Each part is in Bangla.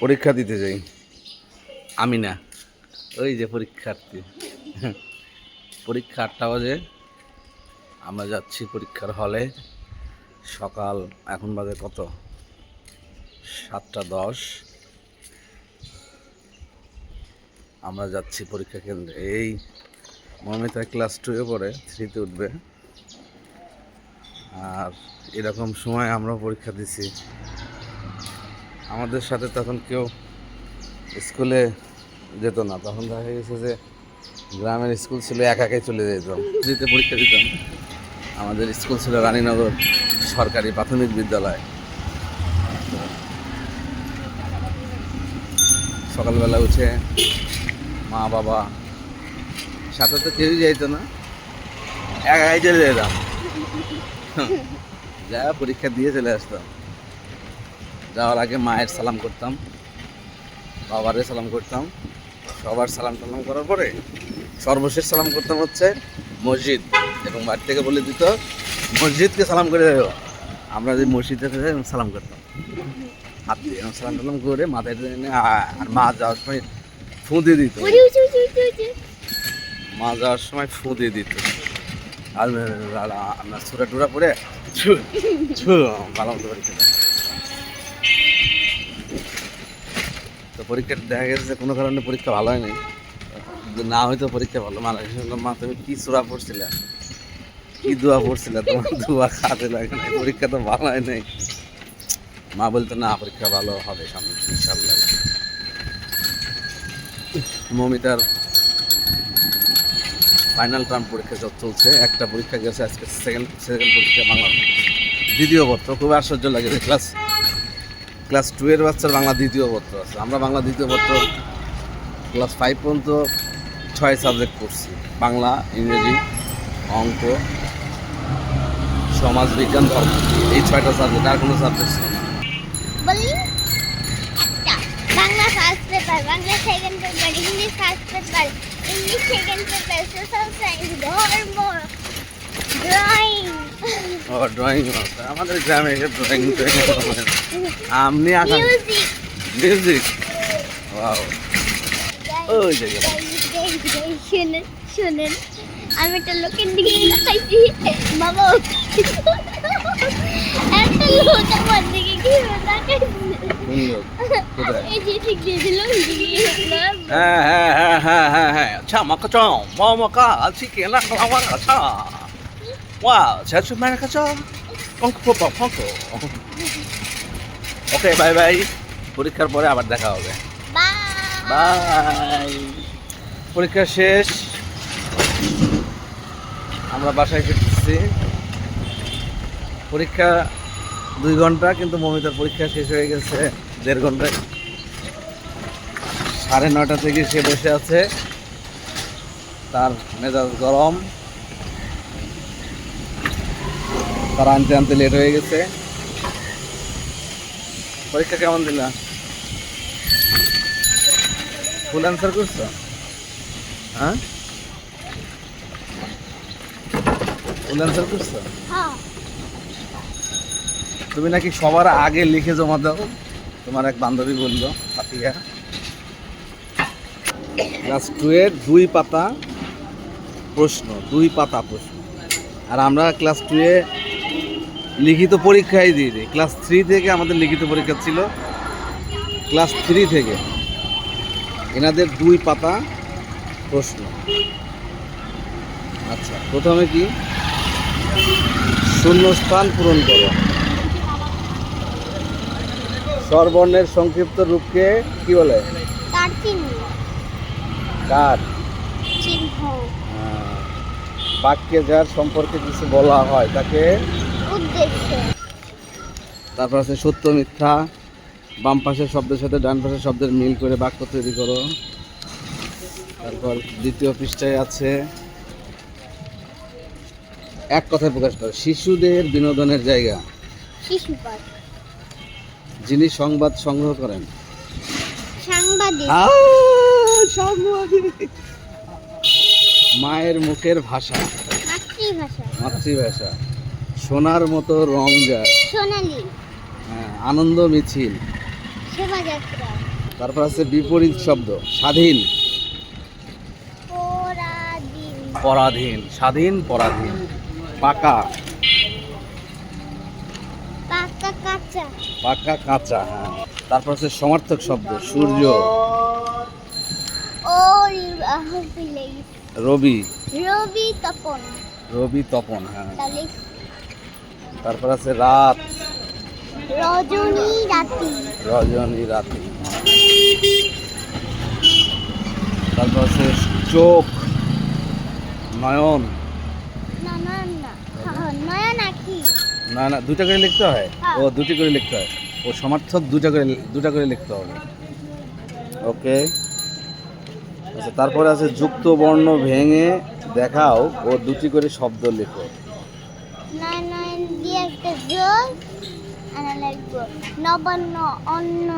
পরীক্ষা দিতে যাই। আমি না। ওই যে পরীক্ষার্থী। পরীক্ষা আটটা বাজে আমরা যাচ্ছি পরীক্ষার হলে। সকাল এখন বাজে কত? সাতটা দশ। আমরা যাচ্ছি পরীক্ষা কেন্দ্রে। এই মমিতা ক্লাস টুয়ে পড়ে থ্রিতে উঠবে। আর এরকম সময় আমরা পরীক্ষা দিছি। আমাদের সাথে তখন কেউ স্কুলে যেত না। তখন দেখা গেছে যে গ্রামের স্কুল ছিল একা একাই চলে যেতাম দিতে পরীক্ষা দিতাম আমাদের স্কুল ছিল রানীনগর সরকারি প্রাথমিক বিদ্যালয়। সকালবেলা উঠে মা বাবা সাথে তো কেউই যাইতো না একাই চলে যেতাম। যা পরীক্ষা দিয়ে চলে আসতাম। যাওয়ার আগে মায়ের সালাম করতাম বাবারে সালাম করতাম। সবার সালাম টালাম করার পরে সর্বশেষ সালাম করতাম হচ্ছে মসজিদ। এবং বাড়ি থেকে বলে দিত মসজিদকে সালাম করে দেবো আমরা যে মসজিদে সালাম করতাম। হাত দিয়ে সালাম টালাম করে মাথায় আর মা যাওয়ার সময় ফুঁ দিয়ে দিত। মা যাওয়ার সময় ফুঁ দিয়ে দিত। আর আমরা ছুরা টুরা পরে ভালো মতো পরীক্ষা দাও। পরীক্ষা দেখা গেছে যে কোনো কারণে পরীক্ষা ভালো হয়নি। না হয়তো পরীক্ষা ভালো মানে মা তুমি কি সুরা পড়ছিলে? কি দোয়া পড়ছিলে? তোমার দোয়া খাতে লাগে না পরীক্ষা তো ভালো হয় নাই মা বলতো, না, পরীক্ষা ভালো হবে সামনে ইনশাল্লাহ মমিতার ফাইনাল টার্ম পরীক্ষা সব চলছে, একটা পরীক্ষা গেছে আজকে সেকেন্ড সেকেন্ড পরীক্ষা বাংলা দ্বিতীয় পত্র খুব আশ্চর্য লাগে ক্লাস ক্লাস টু এর বাচ্চার বাংলা দ্বিতীয় পত্র আছে। আমরা বাংলা দ্বিতীয় পত্র ক্লাস ফাইভ পর্যন্ত ছয় সাবজেক্ট পড়ছি। বাংলা, ইংরেজি, অঙ্ক, সমাজ, বিজ্ঞান, ধর্ম। এই ছয়টা সাবজেক্ট আর কোনো সাবজেক্ট ছিল না। ও ড্রয়িং আমাদের গ্রামে এসে ড্রয়িং আমি আপনি আসাম মিউজিক শুনেন আমি একটা লোকের দিকে তাকাইছি। বাবা হ্যাঁ হ্যাঁ হ্যাঁ হ্যাঁ হ্যাঁ আচ্ছা মাকা চাও। মাকা আছি কেলা খাওয়া আচ্ছা 哇，才去买了个啥？পঙ্ক পঙ্ক পঙ্ক ওকে বাই বাই পরীক্ষার পরে আবার দেখা হবে। বাই পরীক্ষা শেষ। আমরা বাসায় ফিরতেছি। পরীক্ষা দুই ঘণ্টা কিন্তু মমিতার পরীক্ষা শেষ হয়ে গেছে দেড় ঘন্টায়। সাড়ে নয়টা থেকে সে বসে আছে। তার মেজাজ গরম। তার আনতে আনতে লেট হয়ে গেছে। পরীক্ষা কেমন দিলা? ফুল অ্যান্সার করছ? হ্যাঁ? ফুল অ্যান্সার করছ? হ্যাঁ। তুমি নাকি সবার আগে লিখে জমা দাও? তোমার এক বান্ধবী বলল পাতিয়া ক্লাস টু এর দুই পাতা প্রশ্ন দুই পাতা প্রশ্ন। আর আমরা ক্লাস টু এ লিখিত পরীক্ষাই দিয়ে দিই ক্লাস থ্রি থেকে আমাদের লিখিত পরীক্ষা ছিল। ক্লাস থ্রি থেকে। এনাদের দুই পাতা প্রশ্ন। আচ্ছা প্রথমে কি? শূন্যস্থান পূরণ করো। স্বরবর্ণের সংক্ষিপ্ত রূপকে কি বলে? কার? বাক্যে যার সম্পর্কে কিছু বলা হয় তাকে তারপর আছে সত্য মিথ্যা। বাম পাশের শব্দের সাথে ডান পাশের শব্দের মিল করে বাক্য তৈরি করো। তারপর দ্বিতীয় পৃষ্ঠায় আছে এক কথায় প্রকাশ করো শিশুদের বিনোদনের জায়গা। শিশু পাঠ। যিনি সংবাদ সংগ্রহ করেন। সাংবাদিক। সাংবাদিক। মায়ের মুখের ভাষা। মাতৃভাষা। মাতৃভাষা। সোনার মতো রং যায়। সোনালী। হ্যাঁ, আনন্দ মিছিল। শোভাযাত্রা। তারপর আছে বিপরীত শব্দ স্বাধীন। পরাধীন। স্বাধীন পরাধীন। পাকা। পাকা কাঁচা। পাকা কাঁচা হ্যাঁ। তারপর আছে সমার্থক শব্দ সূর্য। রবি। রবি। তপন। রবি তপন হ্যাঁ। তারপর আছে রাত। রজনী রাতি। রজনী রাতি। তারপর আছে চোখ নয়ন। না না না হ্যাঁ, না না দুটা করে লিখতে হয়? হ্যাঁ। ও দুটি করে লিখতে হয়। ও সমার্থক দুটা করে দুটা করে লিখতে হবে। ওকে। আচ্ছা তারপরে আছে যুক্ত বর্ণ ভেঙে দেখাও ও দুটি করে শব্দ লেখো। নয় দিয়ে একটা যোগ আর লাগবো নবান্ন অন্ন।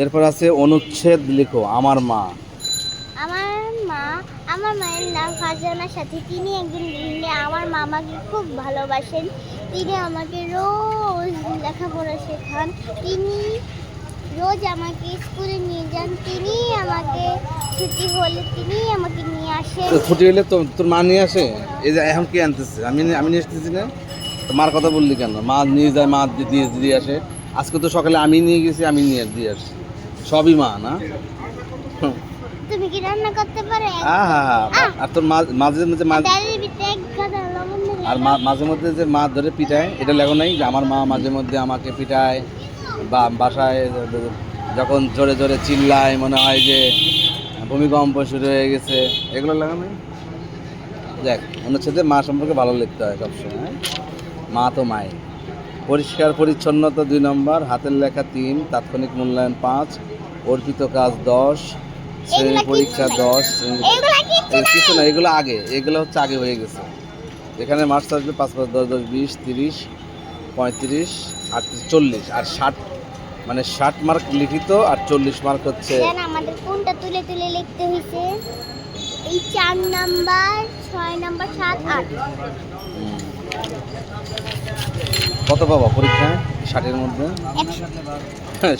এরপর আছে অনুচ্ছেদ লিখো আমার মা। আমার মা আমার মায়ের নাম ফারজানা সাথী তিনি একজন গৃহিণী আমার মামাকে খুব ভালোবাসেন। তিনি আমাকে রোজ লেখাপড়া শেখান। তিনি রোজ আমাকে স্কুলে নিয়ে যান তিনি আমাকে ছুটি হলে তিনি আমাকে নিয়ে আসেন। ছুটি হলে তো তোর মা নিয়ে আসে? এই যে এখন কি আনতেছে? আমি আমি নিয়ে আসতেছি না? তো মার কথা বললি কেন? মা নিয়ে যায় মা দিয়ে দিয়ে আসে। আজকে তো সকালে আমি নিয়ে গেছি আমি নিয়ে দিয়ে আসছি সবই মা না? তুমি কি রান্না করতে পারো? আর তোর মা- মাঝে মাঝে মাঝে আর মা- মাঝে মধ্যে যে মা ধরে পিটায় এটা লেখো নাই যে আমার মা মাঝে মধ্যে আমাকে পিটায়। বা বাসায় যখন জোরে জোরে চিল্লায় মনে হয় যে ভূমিকম্প শুরু হয়ে গেছে। এগুলো লেখা নাই? দেখ অনুচ্ছেদে মা সম্পর্কে ভালো লিখতে হয় সবসময়। হ্যাঁ? মা তো মাই। পরিষ্কার পরিচ্ছন্নতা দুই নম্বর হাতের লেখা তিন তাৎক্ষণিক মূল্যায়ন পাঁচ অর্পিত কাজ দশ শ্রেণি পরীক্ষা দশ কিছু না এগুলো আগে এগুলো হচ্ছে আগে হয়ে গেছে। এখানে মার্কস আসবে পাঁচ পাঁচ দশ দশ বিশ তিরিশ পঁয়ত্রিশ আটত্রিশ চল্লিশ। আর ষাট মানে ষাট মার্ক লিখিত আর চল্লিশ মার্ক হচ্ছে আমাদের কোনটা তুলে তুলে লিখতে হয়েছে এই চার নাম্বার ছয় নাম্বার সাত আট। কত পাবা পরীক্ষায় ষাটের মধ্যে? একশো।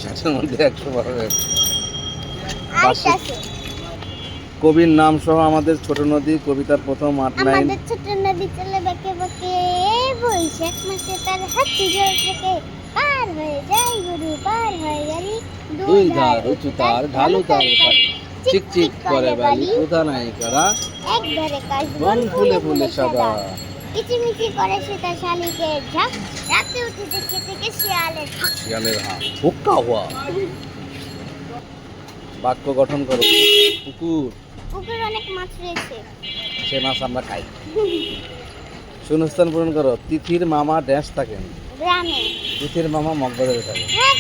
ষাটের মধ্যে একশো পাবে। কবির নাম সহ আমাদের ছোট নদী কবিতার প্রথম আট লাইন। আমাদের ছোট নদী চলে বাঁকে বাঁকে বৈশাখ মাসে তার হাতি জল থেকে পার হয়ে যায় গরু পার হয়ে গেলি দুই ধার উঁচু তার ঢালু তার চিক চিক করে বালি কোথা নাই করা এক ধারে কাশ বন ফুলে ফুলে সাদা। কিচিমিচি করে সে তার শালিকের ঝাঁক রাতে উঠে দেখে থেকে শিয়ালের হাঁ হুক্কা হওয়া বাক্য গঠন করো। কুকুর। পুকুর অনেক মাছ রয়েছে। সে মাছ আমরা খাই। শূন্যস্থান পূরণ করো। তিথির মামা ড্যাশ থাকেন। গ্রামে। তিথির মামা মগবাজারে থাকেন হ্যাঁ,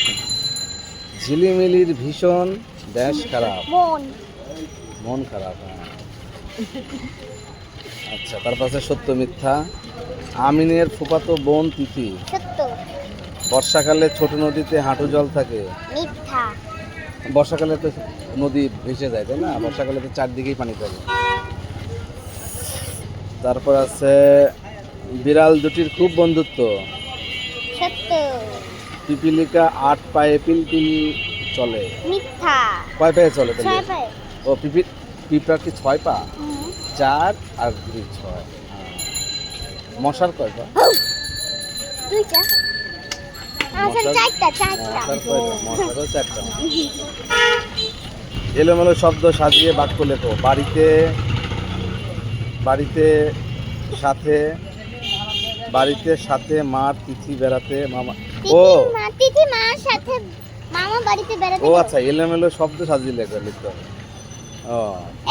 ঝিলিমিলির ভীষণ ড্যাশ খারাপ। মন। মন খারাপ হ্যাঁ। আচ্ছা তারপর আছে সত্য মিথ্যা। আমিনের ফুফাতো বোন তিথি। সত্য। বর্ষাকালে ছোট নদীতে হাঁটু জল থাকে। মিথ্যা। বর্ষাকালে তো নদী ভেসে যায় তাই না? বর্ষাকালে তো চারদিকেই পানি থাকে। তারপর আছে বিড়াল দুটির খুব বন্ধুত্ব। পিপিলিকা আট পায়ে পিলপিল চলে। মিথ্যা। কয় পায়ে চলে ছয় পায়ে। ও পিপি পিঁপড়ার কি ছয় পা? চার আর দুই ছয়। হ্যাঁ। মশার কয় পা? দুইটা। এলোমেলো শব্দ সাজিয়ে বাক্য লেখো বাড়িতে বাড়িতে সাথে বাড়িতে সাথে মার তিথি বেড়াতে মামা ও! তিথি মার সাথে মামা বাড়িতে বেড়াতে ও আচ্ছা এলোমেলো শব্দ সাজিয়ে লেখো লিখতে হবে। ও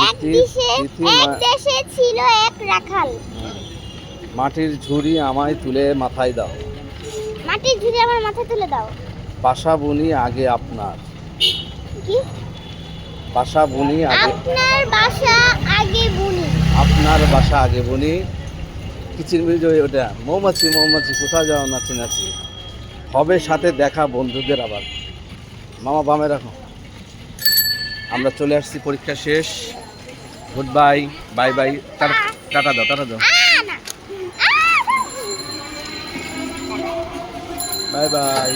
এক দেশে এক দেশে ছিল এক রাখাল। মাটির ঝুড়ি আমায় তুলে মাথায় দাও। মাটির ঝুড়ি আমার মাথায় তুলে দাও। পাশা বুনি আগে আপনার। কি? পাশা বুনি আগে আপনার বাসা আগে বুনি। আপনার বাসা আগে বুনি। কিচির মিচির ওই ওটা। মৌমাছি মৌমাছি কোথাও যাও নাচি নাচি হবে সাথে দেখা বন্ধুদের আবার। মামা বামে রাখো। আমরা চলে আসছি পরীক্ষা শেষ। Good bye bye bye tata দাও টাটা দাও। আ না আ! Bye bye